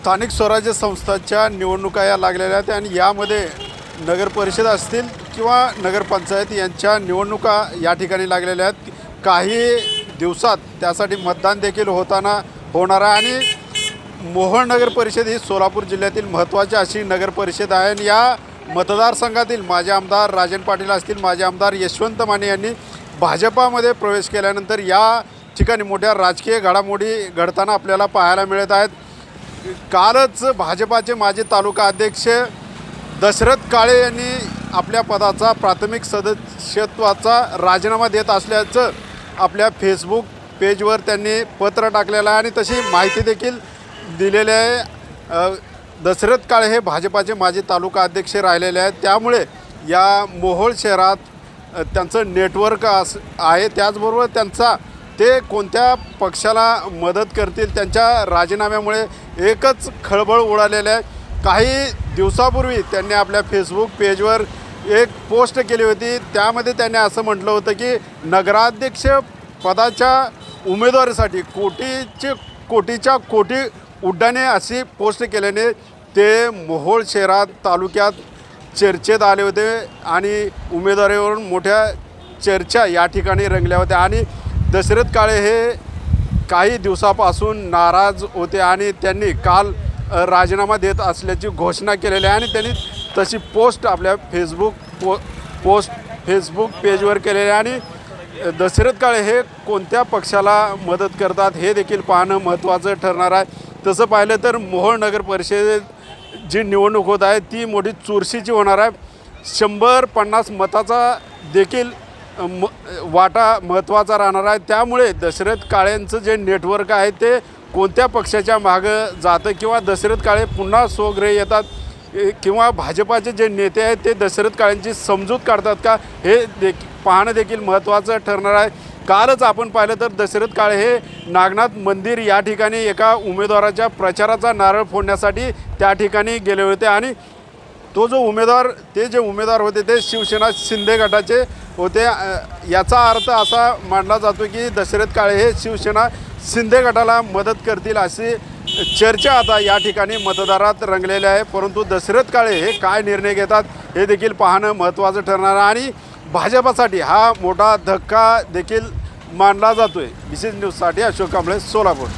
स्थानिक स्वराज्य संस्थांच्या निवडणुका या लागलेल्या आहेत आणि यामध्ये नगर परिषद असतील किंवा नगरपंचायत यांच्या निवडणुका या ठिकाणी लागलेल्या आहेत. काही दिवसात त्यासाठी मतदान देखील होताना होणार आहे आणि मोहोळ नगर परिषद ही सोलापूर जिल्ह्यातील महत्त्वाची अशी नगर परिषद आहे. आणि या मतदारसंघातील माजी आमदार राजन पाटील असतील माझे आमदार यशवंत माने यांनी भाजपामध्ये प्रवेश केल्यानंतर या ठिकाणी मोठ्या राजकीय घडामोडी घडताना आपल्याला पाहायला मिळत आहेत. कालच भाजपाचे माजी तालुका अध्यक्ष दशरथ काळे यांनी आपल्या पदाचा प्राथमिक सदस्यत्वाचा राजीनामा देत असल्याचं आपल्या फेसबुक पेजवर त्यांनी पत्र टाकलेलं आहे आणि तशी माहिती देखील दिलेली आहे. दशरथ काळे हे भाजपाचे माजी तालुका अध्यक्ष राहिलेले आहेत. त्यामुळे या मोहोळ शहरात त्यांचं नेटवर्क अस आहे. त्याचबरोबर त्यांचा ते कोणत्या पक्षाला मदत करतील त्यांच्या राजीनाम्यामुळे एकच खळबळ उडालेलं आहे. काही दिवसापूर्वी त्यांनी आपल्या फेसबुक पेजवर एक पोस्ट केली होती. त्यामध्ये त्यांनी असं म्हटलं होतं की नगराध्यक्ष पदाच्या उमेदवारीसाठी कोटीचे कोटीच्या कोटी उड्डाणे अशी पोस्ट केल्याने ते मोहोळ शहरात तालुक्यात चर्चेत आले होते आणि उमेदवारीवरून मोठ्या चर्चा या ठिकाणी रंगल्या होत्या. आणि दशरथ काळे हे काही दिवसापासून नाराज होते आणि त्यांनी काल राजीनामा देत असल्याची घोषणा केलेली आहे आणि त्यांनी तशी पोस्ट आपल्या फेसबुक पो पोस्ट फेसबुक पेजवर केलेली आहे आणि दशरथ काळे हे कोणत्या पक्षाला मदत करतात हे देखील पाहणं महत्त्वाचं ठरणार आहे. तसं पाहिलं तर मोहोळ नगर परिषदेत जी निवडणूक होत आहे ती मोठी चुरशीची होणार आहे. शंभर पन्नास मताचा देखील म वाटा महत्त्वाचा राहणार आहे. त्यामुळे दशरथ काळेंचं जे नेटवर्क आहे ते कोणत्या पक्षाच्या मागं जातं किंवा दशरथ काळे पुन्हा स्वगृही येतात? किंवा भाजपाचे जे नेते आहेत ते दशरथ काळेंची समजूत काढतात का? हे देख पाहणं देखील महत्त्वाचं ठरणार आहे. कालच आपण पाहिलं तर दशरथ काळे हे नागनाथ मंदिर या ठिकाणी एका उमेदवाराच्या प्रचाराचा नारळ फोडण्यासाठी त्या ठिकाणी गेले होते. आणि तो जो उमेदवार ते जे उमेदवार होते ते शिवसेना शिंदे गटाचे होते. याचा अर्थ असा मानला जातो की दशरथ काळे हे शिवसेना शिंदे गटाला मदत करतील अशी चर्चा आता या ठिकाणी मतदारात रंगलेली आहे. परंतु दशरथ काळे हे काय निर्णय घेतात हे देखील पाहणं महत्त्वाचं ठरणार आहे. आणि भाजपासाठी हा मोठा धक्का देखील मानला जातो आहे विशेष न्यूजसाठी अशोक कांबळे सोलापूर.